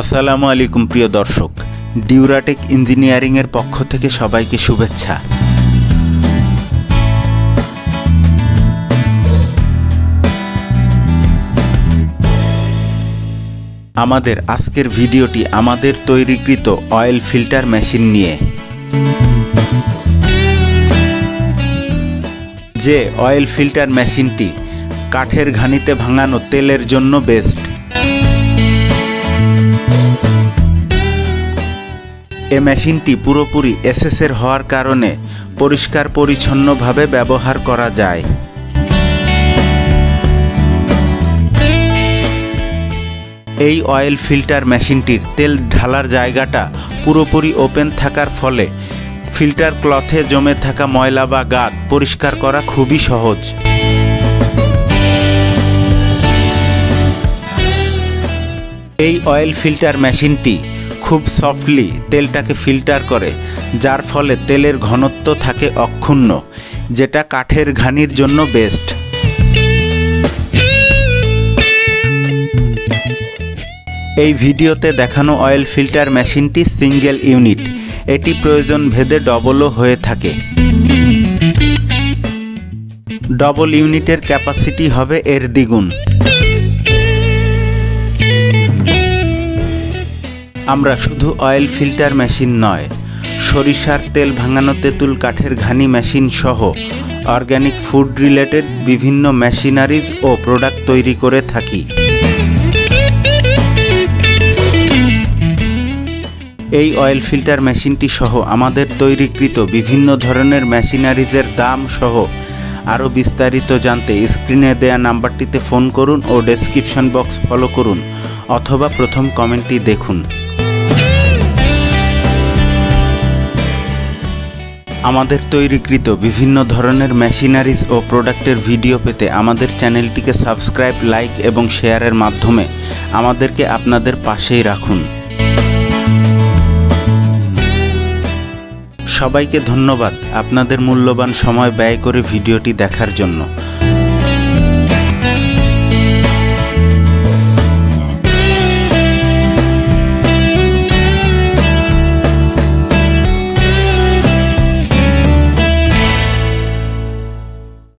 আসসালামু আলাইকুম প্রিয় দর্শক, ডিউরাটেক ইঞ্জিনিয়ারিংয়ের পক্ষ থেকে সবাইকে শুভেচ্ছা। আমাদের আজকের ভিডিওটি আমাদের তৈরিকৃত অয়েল ফিল্টার মেশিন নিয়ে। যে অয়েল ফিল্টার মেশিনটি কাঠের ঘানিতে ভাঙানো তেলের জন্য বেস্ট। এ মেশিনটি পুরোপুরি এসএসের হওয়ার কারণে পরিষ্কার পরিচ্ছন্নভাবে ব্যবহার করা যায়। এই অয়েল ফিল্টার মেশিনটির তেল ঢালার জায়গাটা পুরোপুরি ওপেন থাকার ফলে ফিল্টার ক্লথে জমে থাকা ময়লা বা গাদ পরিষ্কার করা খুবই সহজ। এই অয়েল ফিল্টার মেশিনটি খুব সফটলি তেলটাকে ফিল্টার করে, যার ফলে তেলের ঘনত্ব থাকে অক্ষুণ্ণ, যেটা কাঠের ঘানির জন্য বেস্ট এই ভিডিওতে দেখানো অয়েল ফিল্টার মেশিনটি সিঙ্গেল ইউনিট এটি প্রয়োজন ভেদে ডবলও হয়ে থাকে। ডবল ইউনিটের ক্যাপাসিটি হবে এর দ্বিগুণ। আমরা শুধু অয়েল ফিল্টার মেশিন নয়, সরিষার তেল ভাঙানো তেঁতুল কাঠের ঘানি মেশিন সহ অর্গ্যানিক ফুড রিলেটেড বিভিন্ন মেশিনারিজ ও প্রোডাক্ট তৈরি করে থাকি। এই অয়েল ফিল্টার মেশিনটি সহ আমাদের তৈরিকৃত বিভিন্ন ধরনের মেশিনারিজের দাম সহ আরও বিস্তারিত জানতে স্ক্রিনে দেয়া নাম্বারটিতে ফোন করুন ও ডেসক্রিপশন বক্স ফলো করুন, অথবা প্রথম কমেন্টটি দেখুন। আমাদের তৈরিকৃত বিভিন্ন ধরনের মেশিনারিজ ও প্রোডাক্টের ভিডিও পেতে আমাদের চ্যানেলটিকে সাবস্ক্রাইব, লাইক এবং শেয়ারের মাধ্যমে আমাদেরকে আপনাদের পাশেই রাখুন। সবাইকে ধন্যবাদ আপনাদের মূল্যবান সময় ব্যয় করে ভিডিওটি দেখার জন্য।